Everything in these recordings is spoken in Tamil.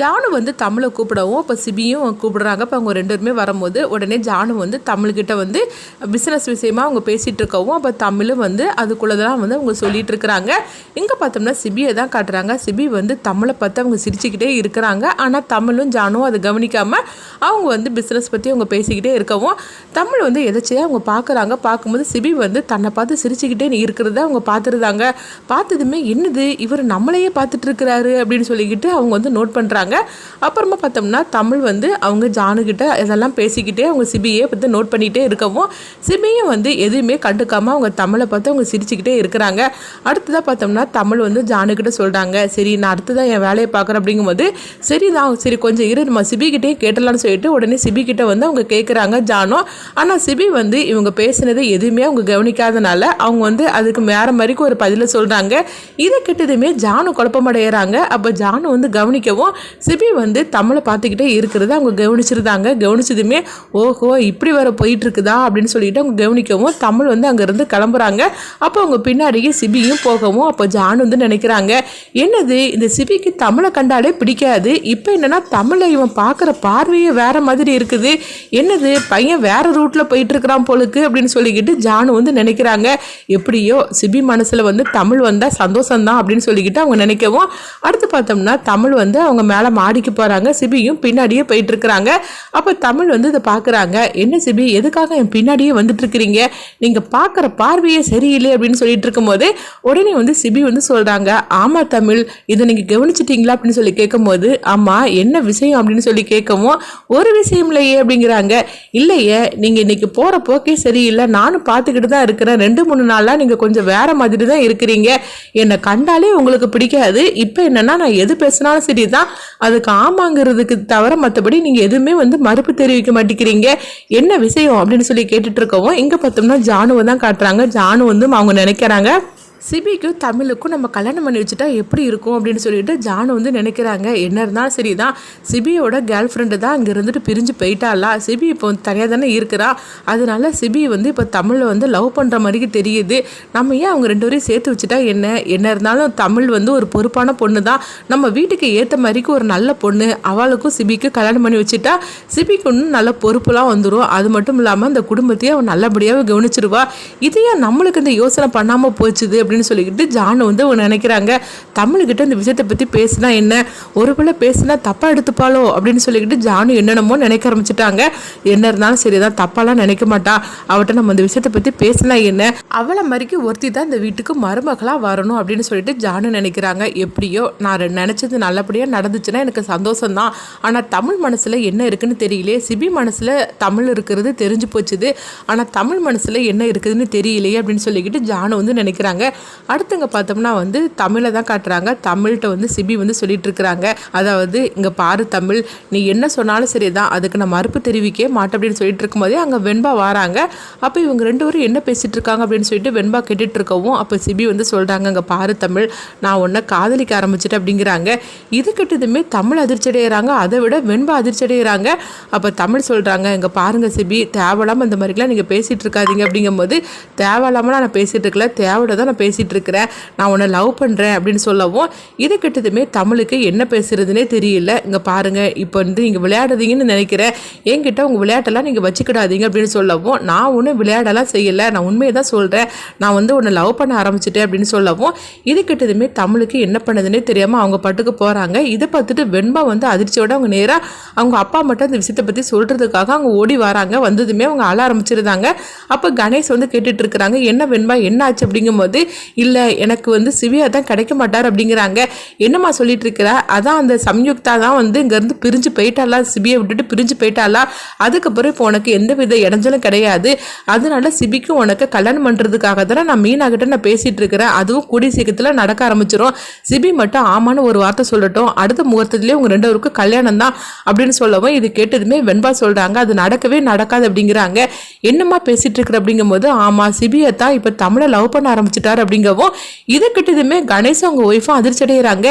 ஜானு வந்து தமிழை கூப்பிடவும் இப்போ சிபியும் கூப்பிடுறாங்க. இப்போ அவங்க ரெண்டு பேருமே வரும்போது உடனே ஜானு வந்து தமிழ்கிட்ட வந்து பிஸ்னஸ் விஷயமா அவங்க பேசிகிட்டு இருக்கவும் அப்போ தமிழும் வந்து அதுக்குள்ளே தான் வந்து அவங்க சொல்லிகிட்டு இருக்கிறாங்க. இங்கே பார்த்தோம்னா சிபியை தான் காட்டுறாங்க. சிபி வந்து தமிழை பார்த்து அவங்க சிரிச்சுக்கிட்டே இருக்கிறாங்க. ஆனால் தமிழும் ஜானும் அதை கவனிக்காமல் அவங்க வந்து பிஸ்னஸ் பற்றி அவங்க பேசிக்கிட்டே இருக்கவும் தமிழ் வந்து எதாச்சியாக அவங்க பார்க்குறாங்க. பார்க்கும்போது சிபி வந்து தன்னை பார்த்து சிரிச்சுக்கிட்டே இருக்கிறத அவங்க பார்த்துருந்தாங்க. பார்த்ததுமே என்னது இவர் நம்மளையே பார்த்துட்டு இருக்கிறாரு அப்படின்னு சொல்லிக்கிட்டு அவங்க வந்து நோட் பண்ணுறாங்க அப்புறமா பார்த்தோம்னா தமிழ் வந்து அவங்க ஜானுக்கிட்ட இதெல்லாம் பேசிக்கிட்டே அவங்க சிபியை பார்த்து நோட் பண்ணிகிட்டே இருக்கவும் சிபியும் வந்து எதுவுமே கண்டுக்காமல் அவங்க தமிழை பார்த்து அவங்க சிரிச்சுக்கிட்டே இருக்கிறாங்க. அடுத்ததாக பார்த்தோம்னா தமிழ் வந்து ஜானுக்கிட்ட சொல்கிறாங்க சரி நான் அடுத்ததான் என் வேலையை பார்க்குறேன் அப்படிங்கும்போது சரி தான் சரி கொஞ்சம் இரு நம்ம சிபிக்கிட்டே கேட்டலாம்னு சொல்லிட்டு உடனே சிபி வந்து அவங்க கேட்குறாங்க ஜானோ. ஆனால் சிபி வந்து இவங்க பேசினதை எதுவுமே அவங்க கவனிக்காதனால அவங்க வந்து அதுக்கு வேற மாதிரிக்கு ஒரு பதிலை சொல்கிறாங்க இதை கிட்டதுமே ஜானு குழப்பமடைகிறாங்க அப்போ ஜானு வந்து கவனிக்கவும் சிபி வந்து தமிழை பார்த்துக்கிட்டே இருக்கிறத அவங்க கவனிச்சிருந்தாங்க. கவனிச்சதுமே ஓஹோ இப்படி வர போயிட்டுருக்குதா? அப்படின்னு சொல்லிட்டு அவங்க கவனிக்கவும் தமிழ் வந்து அங்கேருந்து கிளம்புறாங்க. அப்போ அவங்க பின்னாடியே சிபியும் போகவும் அப்போ ஜான் வந்து நினைக்கிறாங்க என்னது இந்த சிபிக்கு தமிழை கண்டாலே பிடிக்காது. இப்போ என்னென்னா தமிழை இவன் பார்க்குற பார்வையே வேறு மாதிரி இருக்குது. என்னது பையன் வேறு ரூட்டில் போயிட்டுருக்கிறான் போலுக்கு? அப்படின்னு சொல்லிக்கிட்டு ஜானு வந்து நினைக்கிறாங்க. எப்படியோ சிபி மனசில் வந்து தமிழ் வந்தால் சந்தோஷம்தான் அப்படின்னு சொல்லிக்கிட்டு அவங்க நினைக்கவும் அடுத்து பார்த்தோம்னா தமிழ் வந்து அவங்க மேலே மாடிக்கு போகிறாங்க சிபியும் பின்னாடியே போயிட்டு இருக்கிறாங்க அப்போ தமிழ் வந்து இதை பார்க்குறாங்க என்ன சிபி எதுக்காக என் பின்னாடியே வந்துட்டு இருக்கிறீங்க நீங்கள் பார்க்குற பார்வையே சரியில்லை அப்படின்னு சொல்லிட்டு இருக்கும்போது உடனே வந்து சிபி வந்து சொல்கிறாங்க ஆமாம் தமிழ் இதை நீங்கள் கவனிச்சிட்டிங்களா? அப்படின்னு சொல்லி கேட்கும்போது ஆமாம் என்ன விஷயம்? அப்படின்னு சொல்லி கேட்கவும் ஒரு விஷயம் இல்லையே அப்படிங்கிறாங்க. இல்லையே நீங்கள் இன்னைக்கு போகிற போக்கே சரியில்லை. நானும் பார்த்துக்கிட்டு தான் இருக்கிறேன். ரெண்டு மூணு நாளாக நீங்கள் கொஞ்சம் வேறு மாதிரி தான் இருக்கிறீங்க. என்னை கண்டாலே உங்களுக்கு பிடிக்காது. இப்போ என்னென்னா நான் எது பேசினாலும் சரி தான் அதுக்கு ஆமாங்கிறதுக்கு தவிர மற்றபடி நீங்கள் எதுவுமே வந்து மறுப்பு தெரிவிக்க மாட்டேங்கிறீங்க. என்ன விஷயம் அப்படின்னு சொல்லி கேட்டுட்டு இருக்கவும் இங்க பார்த்தோம்னா ஜானுவை தான் காட்டுறாங்க. ஜானு வந்து அவங்க நினைக்கிறாங்க. சிபிக்கும் தமிழுக்கும் நம்ம கல்யாணம் பண்ணி வச்சுட்டா எப்படி இருக்கும் அப்படின்னு சொல்லிட்டு ஜானு வந்து நினைக்கிறாங்க. என்ன இருந்தாலும் சரி தான் சிபியோட கேர்ள் ஃப்ரெண்டு தான் இங்கே இருந்துட்டு பிரிஞ்சு போயிட்டாளா? சிபி இப்போ தனியாக தானே இருக்கிறா. அதனால சிபி வந்து இப்போ தமிழை வந்து லவ் பண்ணுற மாதிரிக்கு தெரியுது. நம்ம ஏன் அவங்க ரெண்டு பேரையும் சேர்த்து வச்சுட்டா என்ன? என்ன இருந்தாலும் தமிழ் வந்து ஒரு பொறுப்பான பொண்ணு தான் நம்ம வீட்டுக்கு ஏற்ற மாதிரிக்கு ஒரு நல்ல பொண்ணு. அவளுக்கும் சிபிக்கு கல்யாணம் பண்ணி வச்சுட்டா சிபிக்கு இன்னும் நல்ல பொறுப்புலாம் வந்துடும் அது மட்டும் இல்லாமல் அந்த குடும்பத்தையும் அவன் நல்லபடியாக கவனிச்சிருவா. இதையே நம்மளுக்கு இந்த யோசனை பண்ணாமல் போச்சுது அப்படின்னு சொல்லிக்கிட்டு ஜானு வந்து அவங்க நினைக்கிறாங்க. தமிழ்கிட்ட இந்த விஷயத்தை பற்றி பேசினா என்ன? ஒருவேளை பேசினா தப்பாக எடுத்துப்பாளோ? அப்படின்னு சொல்லிக்கிட்டு ஜானு என்னென்னமோ நினைக்க ஆரம்பிச்சிட்டாங்க. என்ன இருந்தாலும் சரிதான் தப்பாலாம் நினைக்க மாட்டா. அவட்ட நம்ம இந்த விஷயத்தை பற்றி பேசினா என்ன? அவளை மாதிரிக்கு ஒருத்தி தான் இந்த வீட்டுக்கு மருமகளாக வரணும் அப்படின்னு சொல்லிட்டு ஜானு நினைக்கிறாங்க. எப்படியோ நான் நினச்சது நல்லபடியாக நடந்துச்சுன்னா எனக்கு சந்தோஷம் தான் ஆனால் தமிழ் மனசில் என்ன இருக்குன்னு தெரியலையே. சிபி மனசில் தமிழ் இருக்கிறது தெரிஞ்சு போச்சுது. ஆனால் தமிழ் மனசில் என்ன இருக்குதுன்னு தெரியலையே அப்படின்னு சொல்லிக்கிட்டு ஜானு வந்து நினைக்கிறாங்க. அடுத்தங்க பார்த்தோம்னா வந்து தமிழை தான் காட்டுறாங்க. தமிழ்கிட்ட வந்து சிபி வந்து சொல்லிட்டு இருக்கிறாங்க அதாவது இங்கே பாரு தமிழ் நீ என்ன சொன்னாலும் சரி தான் அதுக்கு நான் மறுப்பு தெரிவிக்கே மாட்டேன். அப்படின்னு சொல்லிட்டு இருக்கும்போதே அங்கே வெண்பா வராங்க. அப்போ இவங்க ரெண்டு பேரும் என்ன பேசிட்டு இருக்காங்க அப்படின்னு சொல்லிட்டு வெண்பா கேட்டுட்டு இருக்கவும் அப்போ சிபி வந்து சொல்கிறாங்க இங்கே பாரு தமிழ் நான் உன்னை காதலிக்க ஆரம்பிச்சிட்டேன் அப்படிங்கிறாங்க. இது கிட்டதுமே தமிழ் அதிர்ச்சி அடைகிறாங்க அதை விட வெண்பா அதிர்ச்சி அடைகிறாங்க அப்போ தமிழ் சொல்கிறாங்க இங்கே பாருங்க சிபி தேவையில்லாமல் இந்த மாதிரிலாம் நீங்கள் பேசிகிட்டு இருக்காதீங்க அப்படிங்கும்போது தேவையில்லாமல் நான் பேசிகிட்டு இருக்கல தேவையோட தான் நான் பேசிகிட்டு இருக்கிறேன் நான் உன்னை லவ் பண்ணுறேன் அப்படின்னு சொல்லவும் இது கிட்டதுமே தமிழுக்கு என்ன பேசுகிறதுனே தெரியல. இங்கே பாருங்கள் இப்போ வந்து நீங்கள் விளையாடுறீங்கன்னு நினைக்கிறேன் என்கிட்ட உங்கள் விளையாட்டெல்லாம் நீங்கள் வச்சுக்கிடாதீங்க அப்படின்னு சொல்லவும் நான் ஒன்றும் விளையாடலாம் செய்யலை நான் உண்மையை தான் சொல்கிறேன் நான் வந்து உன்னை லவ் பண்ண ஆரம்பிச்சிட்டேன் அப்படின்னு சொல்லவும் இது கிட்டதுமே தமிழுக்கு என்ன பண்ணுதுன்னே தெரியாமல் அவங்க பாட்டுக்கு போகிறாங்க இதை பார்த்துட்டு வெண்பா வந்து அதிர்ச்சியோடு அவங்க நேராக அவங்க அப்பா மட்டும் அந்த விஷயத்தை பற்றி சொல்கிறதுக்காக அவங்க ஓடி வராங்க. வந்ததுமே அவங்க அழ ஆரம்பிச்சிருந்தாங்க. அப்போ கணேஷ் வந்து கேட்டுட்டு இருக்கிறாங்க என்ன வெண்பா என்ன ஆச்சு அப்படிங்கும்போது இல்லை எனக்கு வந்து சிவியா தான் கிடைக்க மாட்டார் அப்படிங்கிறாங்க. என்னம்மா சொல்லிட்டு இருக்கிற? அதான் அந்த சம்யுக்தா தான் வந்து இங்கேருந்து பிரிஞ்சு போயிட்டாளா? சிபியை விட்டுட்டு பிரிஞ்சு போயிட்டாளா? அதுக்கப்புறம் இப்போ உனக்கு எந்த வித இடைஞ்சலும் கிடையாது. அதனால சிபிக்கும் உனக்கு கல்யாணம் பண்ணுறதுக்காக தானே நான் மீனாகிட்ட நான் பேசிகிட்டு இருக்கிறேன். அதுவும் கூடிய சீக்கிரத்தில் நடக்க ஆரம்பிச்சிடும் சிபி மட்டும் ஆமான்னு ஒரு வார்த்தை சொல்லட்டும். அடுத்த முகூர்த்தத்திலே உங்கள் ரெண்டு பேருக்கும் கல்யாணம் தான் அப்படின்னு சொல்லவும் இது கேட்டதுமே வெண்பா சொல்கிறாங்க அது நடக்கவே நடக்காது அப்படிங்கிறாங்க. என்னம்மா பேசிகிட்டு இருக்கிற அப்படிங்கும்போது ஆமாம் சிபியை தான் இப்போ தமிழை லவ் பண்ண ஆரம்பிச்சிட்டார் அப்படிங்கவும் இதை கிட்டதுமே கணேஷ் அவங்க ஒய்ஃபும் அதிர்ச்சி அடைகிறாங்க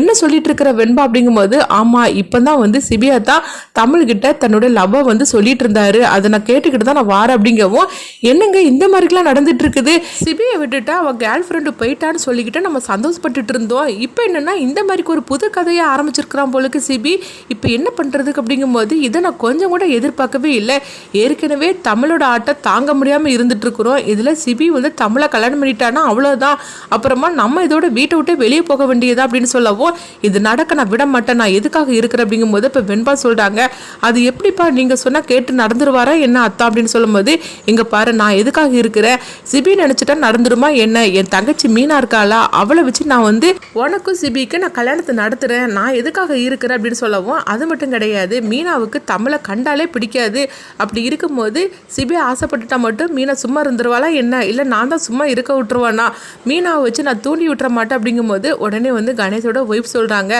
என்ன சொல்லிட்டு இருக்கிற வெண்பா அப்படிங்கும்போது ஆமா இப்பதான் வந்து சிபியா தான் தமிழ்கிட்ட தன்னோட லவ்வை வந்து சொல்லிட்டு இருந்தாரு. அதை நான் கேட்டுக்கிட்டு தான் நான் வாரேன் அப்படிங்கவும் என்னங்க இந்த மாதிரிலாம் நடந்துட்டு இருக்குது? சிபியை விட்டுட்டா அவள் கேர்ள் ஃப்ரெண்டு போயிட்டான்னு சொல்லிக்கிட்டு நம்ம சந்தோஷப்பட்டுட்டு இருந்தோம். இப்போ என்னன்னா இந்த மாதிரி ஒரு புது கதையை ஆரம்பிச்சிருக்கிறான் போலுக்கு சிபி. இப்போ என்ன பண்ணுறதுக்கு அப்படிங்கும்போது இதை நான் கொஞ்சம் கூட எதிர்பார்க்கவே இல்லை. ஏற்கனவே தமிழோட ஆட்டை தாங்க முடியாமல் இருந்துட்டு இருக்கிறோம். இதில் சிபி வந்து தமிழை கல்யாணம் பண்ணிட்டானா அவ்வளோதான் அப்புறமா நம்ம இதோட வீட்டை விட்டு வெளியே போக வேண்டியதா அப்படின்னு சொல்லவும் இது நடக்க நான் விட மாட்டேன் நான் எதுக்காக இருக்கிறேன் அப்படிங்கும்போது இப்போ வெண்பா சொல்கிறாங்க அது எப்படிப்பா நீங்கள் சொன்னால் கேட்டு நடந்துருவாரா என்ன அத்தா? அப்படின்னு சொல்லும்போது இங்கே பாரு நான் எதுக்காக இருக்கிறேன்? சிபி நினச்சிட்டா நடந்துருமா என்ன? என் தங்கச்சி மீனா இருக்காளா? அவளை வச்சு நான் வந்து உனக்கும் சிபிக்கு நான் கல்யாணத்தை நடத்துகிறேன் நான் எதுக்காக இருக்கிறேன்? அப்படின்னு சொல்லவும் அது மட்டும் கிடையாது. மீனாவுக்கு தமிழை கண்டாலே பிடிக்காது. அப்படி இருக்கும்போது சிபி ஆசைப்பட்டுட்டா மட்டும் மீனா சும்மா இருந்துருவாளா என்ன? இல்லை நான் தான் சும்மா இருக்க விட்டுருவானா? மீனாவை வச்சு நான் தூண்டி விட்டுற மாட்டேன் அப்படிங்கும்போது உடனே வந்து கணேஷோட ஒய்ஃப் சொல்கிறாங்க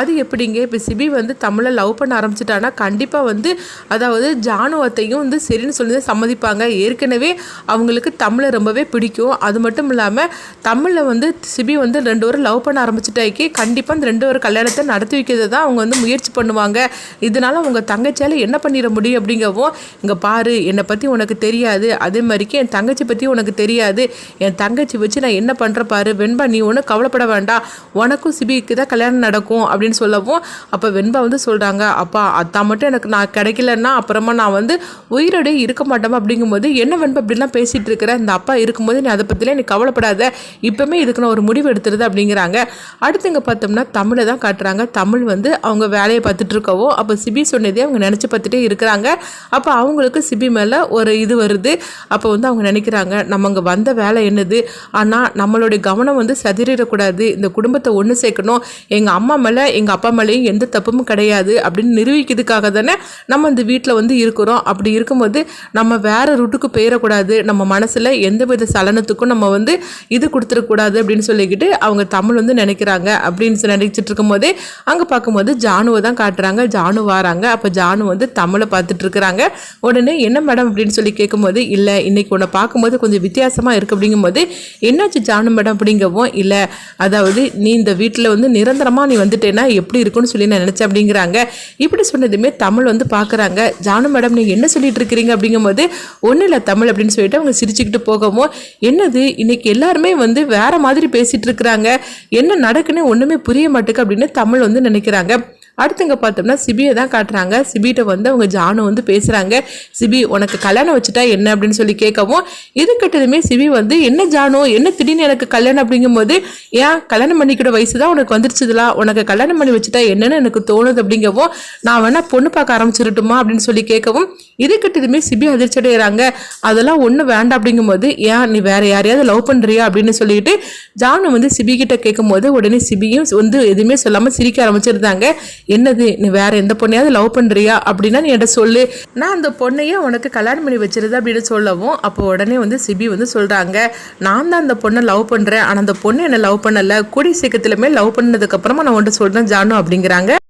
அது எப்படிங்க? இப்போ சிபி வந்து தமிழை லவ் பண்ண ஆரம்பிச்சிட்டானா கண்டிப்பாக வந்து அதாவது ஜானுவத்தையும் வந்து சரின்னு சொல்லி சம்மதிப்பாங்க. ஏற்கனவே அவங்களுக்கு தமிழை ரொம்பவே பிடிக்கும். அது மட்டும் இல்லாமல் தமிழில் வந்து சிபி வந்து ரெண்டு பேரும் லவ் பண்ண ஆரம்பிச்சிட்டாக்கி கண்டிப்பாக அந்த ரெண்டு பேரும் கல்யாணத்தை நடத்தி வைக்கிறது தான் அவங்க வந்து முயற்சி பண்ணுவாங்க. இதனால உங்கள் தங்கச்சியால் என்ன பண்ணிட முடியும் அப்படிங்கவும் இங்கே பாரு என்னை பற்றி உனக்கு தெரியாது. அதே மாதிரிக்கு என் தங்கச்சி பற்றி உனக்கு தெரியாது. என் தங்கச்சி வச்சு நான் என்ன பண்ணுற பாரு? வெண்பா நீ ஒன்றும் கவலைப்பட வேண்டாம் உனக்கும் சிபிக்கு தான் கல்யாணம் நடக்கும் அப்படின்னு சொல்லவும் அப்போ வெண்பா வந்து சொல்கிறாங்க அப்பா அதான் மட்டும் எனக்கு நான் கிடைக்கலன்னா அப்புறமா நான் வந்து உயிரோடே இருக்க மாட்டோம் அப்படிங்கும்போது என்ன வெண்பா அப்படிலாம் பேசிகிட்டு இருக்கிற? இந்த அப்பா இருக்கும்போது நீ அதை பற்றிலாம் நீ கவலைப்படாத. இப்போமே இதுக்கு நான் ஒரு முடிவு எடுத்துருது அப்படிங்கிறாங்க. அடுத்துங்க பார்த்தோம்னா தமிழை தான் காட்டுறாங்க. தமிழ் வந்து அவங்க வேலையை பார்த்துட்டு இருக்கவோ அப்போ சிபி சொன்னதே அவங்க நினச்சி பார்த்துட்டே இருக்கிறாங்க. அப்போ அவங்களுக்கு சிபி மேலே ஒரு இது வருது. அப்போ வந்து அவங்க நினைக்கிறாங்க நம்ம அங்கே வந்த வேலை என்னது? ஆனால் நம்மளுடைய கவனம் வந்து சதிரிடக்கூடாது இந்த குடும்பத்தை ஒன்று சேர்க்கணும். எங்கள் அம்மா மேலே எங்கள் அப்பா மேலேயும் எந்த தப்பும் கிடையாது அப்படின்னு நிரூபிக்கிறதுக்காக தானே நம்ம இந்த வீட்டில் வந்து இருக்கிறோம். அப்படி இருக்கும்போது நம்ம வேற ரூட்டுக்கு போயிடக்கூடாது. நம்ம மனசில் எந்த வித சலனத்துக்கும் நம்ம வந்து இது கொடுத்துடக்கூடாது அப்படின்னு சொல்லிக்கிட்டு அவங்க தமிழ் வந்து நினைக்கிறாங்க அப்படின்னு நினைச்சிட்டு இருக்கும்போதே அங்கே பார்க்கும்போது ஜானுவை தான் காட்டுறாங்க. ஜானு வராங்க. அப்போ ஜானு வந்து தமிழை பார்த்துட்டு இருக்கிறாங்க. உடனே என்ன மேடம்? அப்படின்னு சொல்லி கேட்கும்போது இல்லை இன்னைக்கு உன்னை பார்க்கும்போது கொஞ்சம் வித்தியாசமாக இருக்குது அப்படிங்கும்போது என்னாச்சு ஜானு மேடம் அப்படிங்கவும் இல்லை அதாவது நீ இந்த வீட்டில் வந்து நிரந்தரமாக நீ வந்துட்டேன்னா எப்படி இருக்கும்னு சொல்லி நான் நினச்சேன் அப்படிங்கிறாங்க. இப்படி சொன்னதுமே தமிழ் வந்து பார்க்குறாங்க ஜானு மேடம் நீங்கள் என்ன சொல்லிட்டு இருக்கிறீங்க அப்படிங்கும்போது ஒன்றும் இல்லை தமிழ் அப்படின்னு சொல்லிட்டு அவங்க சிரிச்சுக்கிட்டு போகவும் என்னது இன்னைக்கு எல்லாருமே வந்து வேற மாதிரி பேசிட்டு இருக்கிறாங்க. என்ன நடக்குன்னு ஒன்றுமே புரிய மாட்டேக்கு அப்படின்னு தமிழ் வந்து நினைக்கிறாங்க. அடுத்து பார்த்தோம்னா சிபியை தான் காட்டுறாங்க. சிபிகிட்ட வந்து அவங்க ஜானு வந்து பேசுகிறாங்க சிபி உனக்கு கல்யாணம் வச்சுட்டா என்ன? அப்படின்னு சொல்லி கேட்கவும் இதுக்கிட்டதுமே சிபி வந்து என்ன ஜானு? என்ன திடீர்னு எனக்கு கல்யாணம்? அப்படிங்கும்போது ஏன்? கல்யாணம் பண்ணிக்கிற வயசு தான் உனக்கு வந்துருச்சுதுலா? உனக்கு கல்யாணம் பண்ணி வச்சுட்டா என்னன்னு எனக்கு தோணுது அப்படிங்கவும் நான் வேணா பொண்ணு பார்க்க ஆரம்பிச்சிருட்டுமா அப்படின்னு சொல்லி கேட்கவும் இதுக்கிட்டதுமே சிபி அதிர்ச்சி அடைகிறாங்க அதெல்லாம் ஒன்றும் வேண்டாம் அப்படிங்கும்போது ஏன்? நீ வேற யாரையாவது லவ் பண்ணுறியா அப்படின்னு சொல்லிட்டு ஜானு வந்து சிபி கிட்ட கேட்கும்போது உடனே சிபியும் வந்து எதுவுமே சொல்லாமல் சிரிக்க ஆரம்பிச்சிருந்தாங்க. என்னது நீ வேற எந்த பொண்ணையாவது லவ் பண்ணுறியா அப்படின்னா நீ என்கிட்ட சொல்லு. நான் அந்த பொண்ணையே உனக்கு கல்யாணம் பண்ணி வச்சிருது அப்படின்னு சொல்லவும் அப்போ உடனே வந்து சிபி வந்து சொல்கிறாங்க நான் தான் அந்த பொண்ணை லவ் பண்ணுறேன் ஆனால் அந்த பொண்ணு என்னை லவ் பண்ணலை. கூடி சீக்கிரத்துலேயுமே லவ் பண்ணதுக்கப்புறமா நான் உன்ட்ட சொல்கிறேன் ஜானு அப்படிங்கிறாங்க.